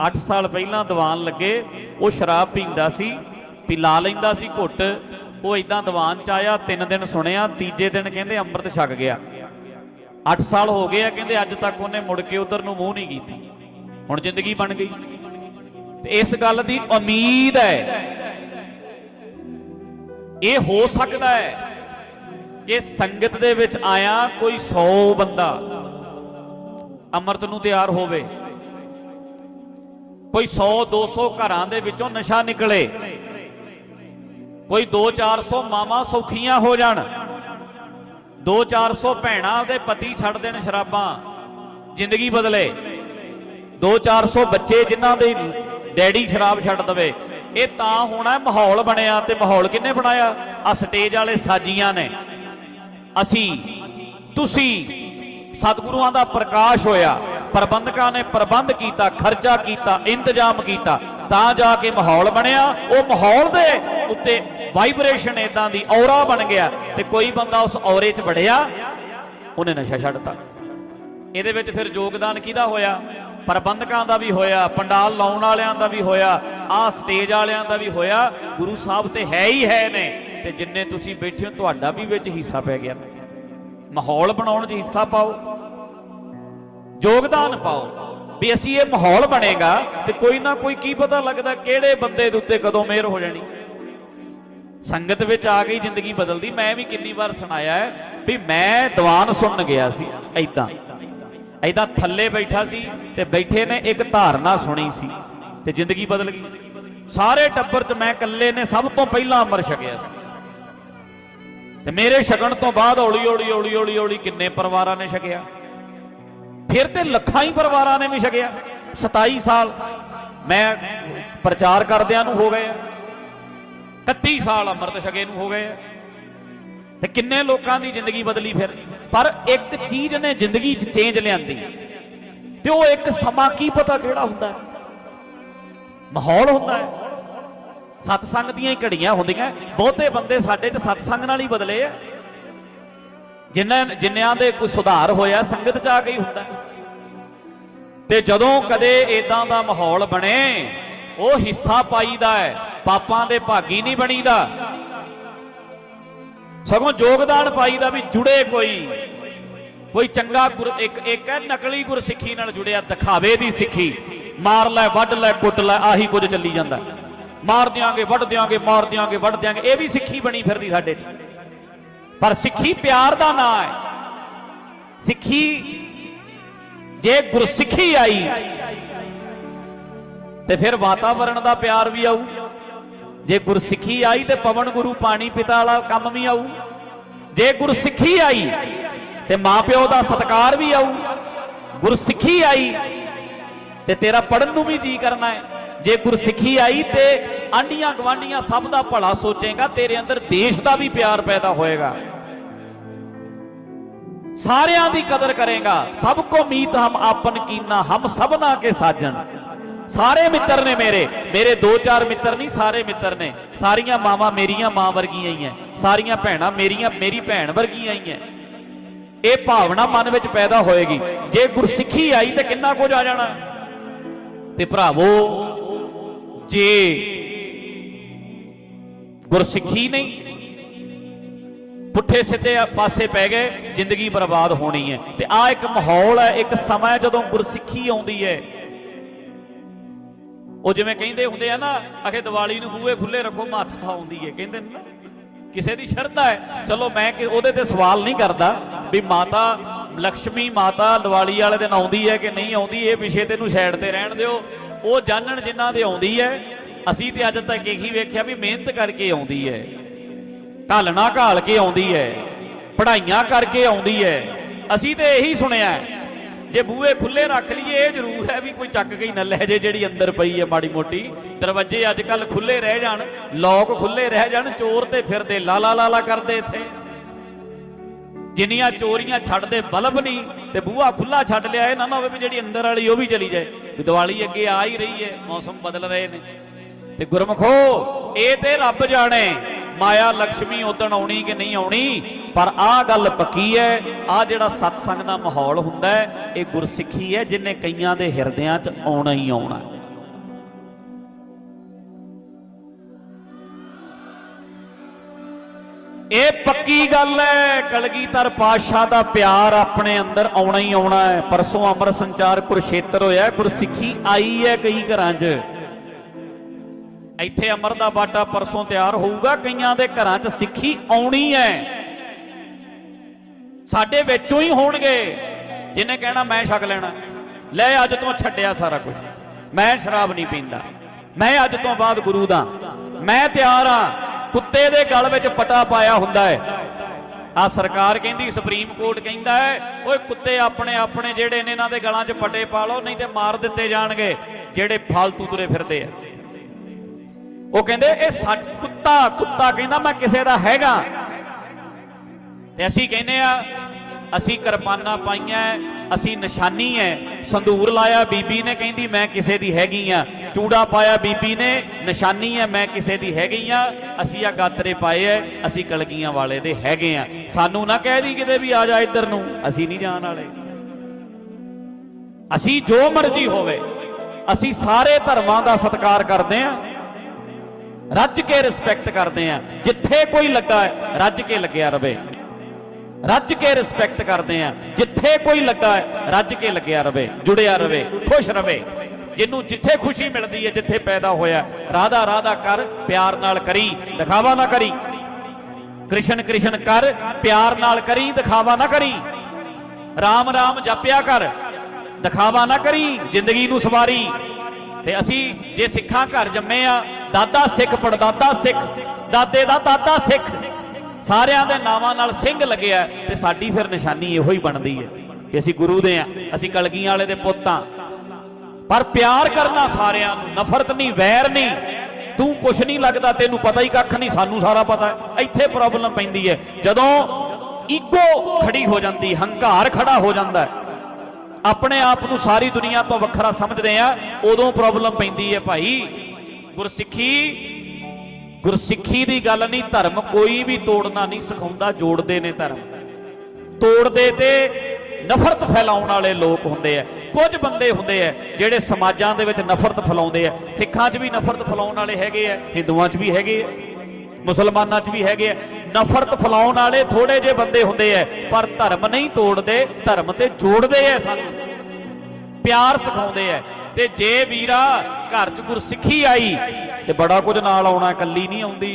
8 ਸਾਲ ਪਹਿਲਾਂ ਦੀਵਾਨ ਲੱਗੇ, ਉਹ ਸ਼ਰਾਬ ਪੀਂਦਾ ਸੀ ਪਿਲਾ ਲੈਂਦਾ ਸੀ ਘੁੱਟ। ਉਹ ਇਦਾਂ ਦੀਵਾਨ ਚ ਆਇਆ, ਤਿੰਨ ਦਿਨ ਸੁਣਿਆ, ਤੀਜੇ ਦਿਨ ਕਹਿੰਦੇ ਅੰਮ੍ਰਿਤ ਛਕ ਗਿਆ। 8 ਸਾਲ ਹੋ ਗਏ ਆ, ਕਹਿੰਦੇ ਅੱਜ ਤੱਕ ਉਹਨੇ ਮੁੜ ਕੇ ਉਧਰ ਨੂੰ ਮੂੰਹ ਨਹੀਂ ਕੀਤੀ। ਹੁਣ ਜ਼ਿੰਦਗੀ ਬਣ ਗਈ। ਤੇ ਇਸ ਗੱਲ ਦੀ ਉਮੀਦ ਹੈ। ਇਹ ਹੋ ਸਕਦਾ ਹੈ ਕਿ ਸੰਗਤ ਦੇ ਵਿੱਚ ਆਇਆ ਕੋਈ 100 ਬੰਦਾ, ਅੰਮ੍ਰਿਤ ਨੂੰ ਤਿਆਰ ਹੋਵੇ। ਕੋਈ 100 200 ਘਰਾਂ ਦੇ ਵਿੱਚੋਂ ਨਸ਼ਾ ਨਿਕਲੇ। ਕੋਈ 2-400 ਮਾਵਾਂ ਸੌਖੀਆਂ ਹੋ ਜਾਣ। 2-400 ਭੈਣਾਂ ਉਹਦੇ ਪਤੀ ਛੱਡ ਦੇਣ ਸ਼ਰਾਬਾਂ। ਜ਼ਿੰਦਗੀ ਬਦਲੇ। 2-400 ਬੱਚੇ ਜਿਨ੍ਹਾਂ ਦੇ ਡੈਡੀ ਸ਼ਰਾਬ ਛੱਡ ਦਵੇ। ਇਹ ਤਾਂ ਹੋਣਾ ਮਾਹੌਲ ਬਣਿਆ ਤੇ ਮਾਹੌਲ ਕਿੰਨੇ ਬਣਾਇਆ? ਆ ਸਟੇਜ ਵਾਲੇ ਸਾਜੀਆਂ ਨੇ। ਅਸੀਂ, ਤੁਸੀਂ ਸਤਿਗੁਰੂਆਂ ਦਾ ਪ੍ਰਕਾਸ਼ ਹੋਇਆ। ਪ੍ਰਬੰਧਕਾਂ ਨੇ ਪ੍ਰਬੰਧ ਕੀਤਾ, ਖਰਚਾ ਕੀਤਾ, ਇੰਤਜ਼ਾਮ ਕੀਤਾ, ਤਾਂ ਜਾ ਕੇ ਮਾਹੌਲ ਬਣਿਆ। ਉਹ ਮਾਹੌਲ ਦੇ ਉੱਤੇ ਵਾਈਬ੍ਰੇਸ਼ਨ ਇਦਾਂ ਦੀ ਔਰਾ ਬਣ ਗਿਆ ਤੇ ਕੋਈ ਬੰਦਾ ਉਸ ਔਰੇ 'ਚ ਵੜਿਆ, ਉਹਨੇ ਨਸ਼ਾ ਛੱਡਤਾ। ਇਹਦੇ ਵਿੱਚ ਫਿਰ ਯੋਗਦਾਨ ਕਿਹਦਾ ਹੋਇਆ? ਪ੍ਰਬੰਧਕਾਂ ਦਾ ਵੀ ਹੋਇਆ, ਪੰਡਾਲ ਲਾਉਣ ਵਾਲਿਆਂ ਦਾ ਵੀ ਹੋਇਆ, ਆਹ ਸਟੇਜ ਵਾਲਿਆਂ ਦਾ ਵੀ ਹੋਇਆ। ਗੁਰੂ ਸਾਹਿਬ ਤੇ ਹੈ ਹੀ ਹੈ ਨੇ ਤੇ ਜਿੰਨੇ ਤੁਸੀਂ ਬੈਠੇ ਹੋ, ਤੁਹਾਡਾ ਵੀ ਵਿੱਚ ਹਿੱਸਾ ਪੈ ਗਿਆ। ਮਾਹੌਲ ਬਣਾਉਣ 'ਚ ਹਿੱਸਾ ਪਾਓ। ਯੋਗਦਾਨ ਪਾਓ। ਵੀ ਅਸੀਂ ਇਹ ਮਾਹੌਲ ਬਣੇਗਾ ਤੇ ਕੋਈ ਨਾ ਕੋਈ ਕੀ ਪਤਾ ਲੱਗਦਾ ਕਿਹੜੇ ਬੰਦੇ ਦੇ ਉੱਤੇ ਕਦੋਂ ਮਿਹਰ ਹੋ ਜਾਣੀ। ਸੰਗਤ ਵਿੱਚ ਆ ਗਈ, ਜ਼ਿੰਦਗੀ ਬਦਲਦੀ। ਮੈਂ ਵੀ ਕਿੰਨੀ ਵਾਰ ਸੁਣਾਇਆ ਹੈ ਵੀ ਮੈਂ ਦੀਵਾਨ ਸੁਣਨ ਗਿਆ ਸੀ ਐਦਾਂ ਐਦਾਂ ਥੱਲੇ ਬੈਠਾ ਸੀ ਤੇ ਬੈਠੇ ਨੇ ਇੱਕ ਧਾਰਨਾ ਸੁਣੀ ਸੀ ਤੇ ਜ਼ਿੰਦਗੀ ਬਦਲ ਗਈ। ਸਾਰੇ ਟੱਬਰ 'ਚ ਮੈਂ ਇਕੱਲੇ ਨੇ ਸਭ ਤੋਂ ਪਹਿਲਾਂ ਅਮਰ ਛਕਿਆ ਸੀ। ਤੇ ਮੇਰੇ ਛਕਣ ਤੋਂ ਬਾਅਦ ਹੌਲੀ ਹੌਲੀ ਹੌਲੀ ਹੌਲੀ ਹੌਲੀ ਕਿੰਨੇ ਪਰਿਵਾਰਾਂ ਨੇ ਛਕਿਆ। ਫਿਰ ਤੇ ਲੱਖਾਂ ਹੀ ਪਰਿਵਾਰਾਂ ਨੇ ਵੀ ਛਕਿਆ। 27 ਸਾਲ ਮੈਂ ਪ੍ਰਚਾਰ ਕਰਦਿਆਂ ਨੂੰ ਹੋ ਗਏ ਆ। 31 ਸਾਲ ਅੰਮ੍ਰਿਤ ਛਕੇ ਨੂੰ ਹੋ ਗਏ ਆ। ਤੇ ਕਿੰਨੇ ਲੋਕਾਂ ਦੀ ਜ਼ਿੰਦਗੀ ਬਦਲੀ ਫਿਰ। ਪਰ ਇੱਕ ਚੀਜ਼ ਨੇ ਜ਼ਿੰਦਗੀ 'ਚ ਚੇਂਜ ਲਿਆਂਦੀ। ਤੇ ਉਹ ਇੱਕ ਸਮਾਂ ਕੀ ਪਤਾ ਕਿਹੜਾ ਹੁੰਦਾ ਮਾਹੌਲ ਹੁੰਦਾ ਹੈ। ਸਤਸੰਗ ਦੀਆਂ ਹੀ ਘੜੀਆਂ ਹੁੰਦੀਆਂ। ਬਹੁਤੇ ਬੰਦੇ ਸਾਡੇ 'ਚ ਸਤਸੰਗ ਨਾਲ ਹੀ ਬਦਲੇ ਆ। ਜਿਨ੍ਹਾਂ ਜਿਨ੍ਹਾਂ ਦੇ ਕੋਈ ਸੁਧਾਰ ਹੋਇਆ, ਸੰਗਤ 'ਚ ਆ ਗਈ ਹੁੰਦਾ। ਤੇ ਜਦੋਂ ਕਦੇ ਇਦਾਂ ਦਾ ਮਾਹੌਲ ਬਣੇ, ਉਹ ਹਿੱਸਾ ਪਾਈਦਾ ਹੈ, ਪਾਪਾਂ ਦੇ ਭਾਗੀ ਨਹੀਂ ਬਣੀਦਾ। ਸਗੋਂ ਯੋਗਦਾਨ ਪਾਈਦਾ ਵੀ ਜੁੜੇ ਕੋਈ। ਕੋਈ ਚੰਗਾ ਗੁਰ, ਇੱਕ ਇੱਕ ਹੈ ਨਕਲੀ ਗੁਰਸਿੱਖੀ ਨਾਲ ਜੁੜਿਆ, ਦਿਖਾਵੇ ਦੀ ਸਿੱਖੀ। ਮਾਰ ਲੈ, ਵੱਢ ਲੈ, ਕੁੱਟ ਲੈ, ਆਹੀ ਕੁਝ ਚੱਲੀ ਜਾਂਦਾ। ਮਾਰ ਦਿਆਂਗੇ, ਵੱਢ ਦਿਆਂਗੇ, ਮਾਰ ਦਿਆਂਗੇ, ਵੱਢ ਦਿਆਂਗੇ, ਇਹ ਵੀ ਸਿੱਖੀ ਬਣੀ ਫਿਰਦੀ ਸਾਡੇ 'ਚ। ਪਰ ਸਿੱਖੀ ਪਿਆਰ ਦਾ ਨਾਂ ਹੈ। ਸਿੱਖੀ ਜੇ ਗੁਰਸਿੱਖੀ ਆਈ, ਤੇ ਫਿਰ ਵਾਤਾਵਰਣ ਦਾ ਪਿਆਰ ਵੀ ਆਊ। ਜੇ ਗੁਰਸਿੱਖੀ ਆਈ, ਤੇ ਪਵਨ ਗੁਰੂ ਪਾਣੀ ਪਿਤਾ ਵਾਲਾ ਕੰਮ ਵੀ ਆਊ। ਜੇ ਗੁਰਸਿੱਖੀ ਆਈ, ਤੇ ਮਾਪਿਓ ਦਾ ਸਤਕਾਰ ਵੀ ਆਊ। ਗੁਰਸਿੱਖੀ ਆਈ, ਤੇ ਤੇਰਾ ਪੜਨ ਨੂੰ ਵੀ ਜੀ ਕਰਨਾ ਹੈ। ਜੇ ਗੁਰਸਿੱਖੀ ਆਈ ਤੇ ਆਂਡੀਆਂ ਗਵਾਂਡੀਆਂ ਸਭ ਦਾ ਭਲਾ ਸੋਚੇਗਾ, ਤੇਰੇ ਅੰਦਰ ਦੇਸ਼ ਦਾ ਵੀ ਪਿਆਰ ਪੈਦਾ ਹੋਏਗਾ। ਸਾਰਿਆਂ ਦੀ ਕਦਰ ਕਰੇਗਾ। ਸਭ ਕੋ ਮੀਤ ਹਮ ਆਪਨ ਕੀਨਾ, ਹਮ ਸਭਨਾ ਕੇ ਸਾਜਣ ਸਾਰੇ ਮਿੱਤਰ ਨੇ ਮੇਰੇ। ਮੇਰੇ ਦੋ ਚਾਰ ਮਿੱਤਰ ਨਹੀਂ, ਸਾਰੇ ਮਿੱਤਰ ਨੇ। ਸਾਰੀਆਂ ਮਾਵਾਂ ਮੇਰੀਆਂ ਮਾਂ ਵਰਗੀਆਂ ਹੀ ਐ। ਸਾਰੀਆਂ ਭੈਣਾਂ ਮੇਰੀਆਂ, ਮੇਰੀ ਭੈਣ ਵਰਗੀਆਂ ਹੀ ਐ। ਇਹ ਭਾਵਨਾ ਮਨ ਵਿੱਚ ਪੈਦਾ ਹੋਏਗੀ। ਜੇ ਗੁਰਸਿੱਖੀ ਆਈ ਤੇ ਕਿੰਨਾ ਕੁਝ ਆ ਜਾਣਾ? ਤੇ ਭਰਾਵੋ ਜੇ ਗੁਰਸਿੱਖੀ ਨਹੀਂ, ਪੁੱਠੇ ਸਿੱਧੇ ਪਾਸੇ ਪੈ ਗਏ, ਜ਼ਿੰਦਗੀ ਬਰਬਾਦ ਹੋਣੀ ਹੈ। ਤੇ ਆ ਇੱਕ ਮਾਹੌਲ ਹੈ, ਇੱਕ ਸਮਾਂ ਹੈ ਜਦੋਂ ਗੁਰਸਿੱਖੀ ਆਉਂਦੀ ਹੈ। ਉਹ ਜਿਵੇਂ ਕਹਿੰਦੇ ਹੁੰਦੇ ਆ ਨਾ, ਅਖੇ ਦੀਵਾਲੀ ਨੂੰ ਬੂਹੇ ਖੁੱਲੇ ਰੱਖੋ ਮੱਥ ਆਉਂਦੀ ਹੈ। ਕਹਿੰਦੇ ਨਾ ਕਿਸੇ ਦੀ ਸ਼ਰਧਾ ਹੈ। ਚਲੋ ਮੈਂ ਕਿ ਉਹਦੇ ਤੇ ਸਵਾਲ ਨਹੀਂ ਕਰਦਾ ਵੀ ਮਾਤਾ ਲక్ష్ਮੀ ਮਾਤਾ ਦੀਵਾਲੀ ਵਾਲੇ ਦਿਨ ਆਉਂਦੀ ਹੈ ਕਿ ਨਹੀਂ ਆਉਂਦੀ, ਇਹ ਵਿਸ਼ੇ ਤੇ ਨੂੰ ਸਾਈਡ ਤੇ ਰਹਿਣ ਦਿਓ। ਉਹ ਜਾਣਨ ਜਿਨ੍ਹਾਂ ਦੇ ਆਉਂਦੀ ਹੈ, ਅਸੀਂ ਤੇ ਅੱਜ ਤੱਕ ਇਹੀ ਵੇਖਿਆ ਵੀ ਮਿਹਨਤ ਕਰਕੇ ਆਉਂਦੀ ਹੈ। ਢਾਲਣਾ ਘਾਲ ਕੇ ਆਉਂਦੀ ਹੈ, ਪੜ੍ਹਾਈਆਂ ਕਰਕੇ ਆਉਂਦੀ ਹੈ। ਅਸੀਂ ਤੇ ਇਹੀ ਸੁਣਿਆ ਜੇ ਬੂਹੇ ਖੁੱਲੇ ਰੱਖ ਲਈਏ, ਇਹ ਜ਼ਰੂਰ ਹੈ ਵੀ ਕੋਈ ਚੱਕ ਕੇ ਹੀ ਨਾ ਲੈ ਜੇ ਜਿਹੜੀ ਅੰਦਰ ਪਈ ਹੈ ਮਾੜੀ ਮੋਟੀ। ਦਰਵਾਜ਼ੇ ਅੱਜ ਕੱਲ ਖੁੱਲੇ ਰਹਿ ਜਾਣ, ਲੋਕ ਖੁੱਲੇ ਰਹਿ ਜਾਣ, ਚੋਰ ਤੇ ਫਿਰਦੇ ਲਾ ਲਾ ਲਾ ਲਾ ਕਰਦੇ ਇੱਥੇ। ਜਿੰਨੀਆਂ ਚੋਰੀਆਂ ਛੱਡਦੇ ਬਲਬ ਨਹੀਂ, ਤੇ ਬੂਹਾ ਖੁੱਲਾ ਛੱਡ ਲਿਆ, ਇਹ ਨਾ ਹੋਵੇ ਵੀ ਜਿਹੜੀ ਅੰਦਰ ਵਾਲੀ ਉਹ ਵੀ ਚਲੀ ਜਾਏ। ਵੀ ਦੀਵਾਲੀ ਅੱਗੇ ਆ ਹੀ ਰਹੀ ਹੈ, ਮੌਸਮ ਬਦਲ ਰਹੇ ਨੇ। ਤੇ ਗੁਰਮਖੋ, ਇਹ ਤੇ ਰੱਬ ਜਾਣੇ, ਮਾਇਆ ਲక్ష్ਮੀ ਉਦਣ ਆਉਣੀ ਕਿ ਨਹੀਂ ਆਉਣੀ, ਪਰ ਆਹ ਗੱਲ ਪੱਕੀ ਹੈ, ਆਹ ਜਿਹੜਾ ਸਤਸੰਗ ਦਾ ਮਾਹੌਲ ਹੁੰਦਾ ਹੈ, ਇਹ ਗੁਰਸਿੱਖੀ ਹੈ, ਜਿਨੇ ਕਈਆਂ ਦੇ ਹਿਰਦਿਆਂ 'ਚ ਆਉਣਾ ਹੀ ਆਉਣਾ। ਇਹ ਪੱਕੀ ਗੱਲ ਹੈ, ਕਲਗੀਧਰ ਪਾਤਸ਼ਾਹ ਦਾ ਪਿਆਰ ਆਪਣੇ ਅੰਦਰ ਆਉਣਾ ਹੀ ਆਉਣਾ ਹੈ। ਪਰਸੋਂ ਅਮਰ ਸੰਚਾਰ ਕੁਰਸ਼ੇਤਰ ਹੋਇਆ, ਗੁਰਸਿੱਖੀ ਆਈ ਹੈ ਕਈ ਘਰਾਂ 'ਚ। ਇੱਥੇ ਅਮਰ ਦਾ ਬਾਟਾ ਪਰਸੋਂ ਤਿਆਰ ਹੋਊਗਾ, ਕਈਆਂ ਦੇ ਘਰਾਂ 'ਚ ਸਿੱਖੀ ਆਉਣੀ ਹੈ। ਸਾਡੇ ਵਿੱਚੋਂ ਹੀ ਹੋਣਗੇ। ਜਿਹਨੇ ਕਹਿਣਾ, ਮੈਂ ਛਕ ਲੈਣਾ। ਲੈ, ਅੱਜ ਤੋਂ ਛੱਡਿਆ ਸਾਰਾ ਕੁਝ ਮੈਂ ਸ਼ਰਾਬ ਨਹੀਂ ਪੀਂਦਾ। ਮੈਂ ਅੱਜ ਤੋਂ ਬਾਅਦ ਗੁਰੂ ਦਾ। ਮੈਂ ਤਿਆਰ ਆ ਕੁੱਤੇ ਦੇ ਗਲ ਵਿੱਚ ਪਟਾ ਪਾਇਆ ਹੁੰਦਾ ਹੈ। ਆ ਸਰਕਾਰ ਕਹਿੰਦੀ, ਸੁਪਰੀਮ ਕੋਰਟ ਕਹਿੰਦਾ ਹੈ, ਓਏ ਕੁੱਤੇ ਆਪਣੇ ਆਪਣੇ ਜਿਹੜੇ ਨੇ ਇਹਨਾਂ ਦੇ ਗਲਾਂ 'ਚ ਪਟੇ ਪਾ ਲਓ, ਨਹੀਂ ਤੇ ਮਾਰ ਦਿੱਤੇ ਜਾਣਗੇ, ਜਿਹੜੇ ਫਾਲਤੂ ਤੁਰੇ ਫਿਰਦੇ ਆ। ਉਹ ਕਹਿੰਦੇ, ਇਹ ਸਾ ਕੁੱਤਾ ਕੁੱਤਾ ਕਹਿੰਦਾ, ਮੈਂ ਕਿਸੇ ਦਾ ਹੈਗਾ। ਤੇ ਅਸੀਂ ਕਹਿੰਦੇ ਆ ਅਸੀਂ ਕਿਰਪਾਨਾਂ ਪਾਈਆਂ ਅਸੀਂ ਨਿਸ਼ਾਨੀ ਹੈ ਸੰਧੂਰ ਲਾਇਆ ਬੀਬੀ ਨੇ, ਕਹਿੰਦੀ ਮੈਂ ਕਿਸੇ ਦੀ ਹੈਗੀ ਆ। ਚੂੜਾ ਪਾਇਆ ਬੀਬੀ ਨੇ, ਨਿਸ਼ਾਨੀ ਹੈ ਮੈਂ ਕਿਸੇ ਦੀ ਹੈਗੀ ਆ। ਅਸੀਂ ਆ ਗਾਤਰੇ ਪਾਏ ਐ, ਅਸੀਂ ਕਲਗੀਆਂ ਵਾਲੇ ਦੇ ਹੈਗੇ ਆ। ਸਾਨੂੰ ਨਾ ਕਹਿ ਦੀ ਕਿਤੇ ਵੀ ਆ ਜਾ ਇੱਧਰ ਨੂੰ, ਅਸੀਂ ਨਹੀਂ ਜਾਣ ਵਾਲੇ। ਅਸੀਂ ਜੋ ਮਰਜ਼ੀ ਹੋਵੇ, ਅਸੀਂ ਸਾਰੇ ਧਰਮਾਂ ਦਾ ਸਤਿਕਾਰ ਕਰਦੇ ਆ। ਰੱਜ ਕੇ ਰਿਸਪੈਕਟ ਕਰਦੇ ਆ। ਜਿੱਥੇ ਕੋਈ ਲੱਗਾ, ਰੱਜ ਕੇ ਲੱਗਿਆ ਰਵੇ। ਰੱਜ ਕੇ ਰਿਸਪੈਕਟ ਕਰਦੇ ਆ। ਜਿੱਥੇ ਕੋਈ ਲੱਗਾ, ਰੱਜ ਕੇ ਲੱਗਿਆ ਰਵੇ, ਜੁੜਿਆ ਰਵੇ, ਖੁਸ਼ ਰਵੇ। ਜਿਹਨੂੰ ਜਿੱਥੇ ਖੁਸ਼ੀ ਮਿਲਦੀ ਹੈ, ਜਿੱਥੇ ਪੈਦਾ ਹੋਇਆ। ਰਾਧਾ ਰਾਧਾ ਕਰ, ਪਿਆਰ ਨਾਲ ਕਰੀ, ਦਿਖਾਵਾ ਨਾ ਕਰੀ। ਕ੍ਰਿਸ਼ਨ ਕ੍ਰਿਸ਼ਨ ਕਰ, ਪਿਆਰ ਨਾਲ ਕਰੀ, ਦਿਖਾਵਾ ਨਾ ਕਰੀ। ਰਾਮ ਰਾਮ ਜਪਿਆ ਕਰ, ਦਿਖਾਵਾ ਨਾ ਕਰੀ, ਜ਼ਿੰਦਗੀ ਨੂੰ ਸਵਾਰੀ। ਤੇ ਅਸੀਂ ਜੇ ਸਿੱਖਾਂ ਘਰ ਜੰਮੇ ਆ, ਦਾਦਾ ਸਿੱਖ, ਪੜਦਾਦਾ ਸਿੱਖ, ਦਾਦੇ ਦਾ ਦਾਦਾ ਸਿੱਖ ਸਾਰਿਆਂ ਦੇ ਨਾਵਾਂ ਨਾਲ ਸਿੰਘ ਲੱਗਿਆ ਤੇ ਸਾਡੀ ਫਿਰ ਨਿਸ਼ਾਨੀ ਇਹੋ ਹੀ ਬਣਦੀ ਹੈ ਕਿ ਅਸੀਂ ਗੁਰੂ ਦੇ ਆ, ਅਸੀਂ ਕਲਗੀਆਂ ਵਾਲੇ ਦੇ ਪੁੱਤ ਆ। ਪਰ ਪਿਆਰ ਕਰਨਾ ਸਾਰਿਆਂ ਨੂੰ, ਨਫ਼ਰਤ ਨਹੀਂ, ਵੈਰ ਨਹੀਂ। ਤੂੰ ਕੁਛ ਨਹੀਂ ਲੱਗਦਾ, ਤੈਨੂੰ ਪਤਾ ਹੀ ਕੱਖ ਨਹੀਂ, ਸਾਨੂੰ ਸਾਰਾ ਪਤਾ ਇੱਥੇ ਪ੍ਰੋਬਲਮ ਪੈਂਦੀ ਹੈ। ਜਦੋਂ ਈਗੋ ਖੜੀ ਹੋ ਜਾਂਦੀ, ਹੰਕਾਰ ਖੜਾ ਹੋ ਜਾਂਦਾ ਆਪਣੇ ਆਪ ਨੂੰ ਸਾਰੀ ਦੁਨੀਆ ਤੋਂ ਵੱਖਰਾ ਸਮਝਦੇ ਆ, ਉਦੋਂ ਪ੍ਰੋਬਲਮ ਪੈਂਦੀ ਹੈ ਭਾਈ, ਗੁਰਸਿੱਖੀ ਗੁਰਸਿੱਖੀ ਦੀ ਗੱਲ ਨਹੀਂ, ਧਰਮ ਕੋਈ ਵੀ ਤੋੜਨਾ ਨਹੀਂ ਸਿਖਾਉਂਦਾ, ਜੋੜਦੇ ਨੇ ਧਰਮ। ਤੋੜਦੇ ਤੇ ਨਫ਼ਰਤ ਫੈਲਾਉਣ ਵਾਲੇ ਲੋਕ ਹੁੰਦੇ ਆ। ਕੁਝ ਬੰਦੇ ਹੁੰਦੇ ਆ ਜਿਹੜੇ ਸਮਾਜਾਂ ਦੇ ਵਿੱਚ ਨਫ਼ਰਤ ਫੈਲਾਉਂਦੇ ਆ। ਸਿੱਖਾਂ 'ਚ ਵੀ ਨਫ਼ਰਤ ਫੈਲਾਉਣ ਵਾਲੇ ਹੈਗੇ ਆ, ਹਿੰਦੂਆਂ 'ਚ ਵੀ ਹੈਗੇ ਆ, ਮੁਸਲਮਾਨਾਂ 'ਚ ਵੀ ਹੈਗੇ ਆ। ਨਫ਼ਰਤ ਫੈਲਾਉਣ ਵਾਲੇ ਥੋੜੇ ਜਿਹੇ ਬੰਦੇ ਹੁੰਦੇ ਆ, ਪਰ ਧਰਮ ਨਹੀਂ ਤੋੜਦੇ, ਧਰਮ ਤੇ ਜੋੜਦੇ ਆ ਸਾਨੂੰ। ਪਿਆਰ ਸਿਖਾਉਂਦੇ ਆ। ਤੇ ਜੇ ਵੀਰਾ ਘਰ 'ਚ ਗੁਰਸਿੱਖੀ ਆਈ ਤੇ ਬੜਾ ਕੁਝ ਨਾਲ ਆਉਣਾ, ਇਕੱਲੀ ਨਹੀਂ ਆਉਂਦੀ।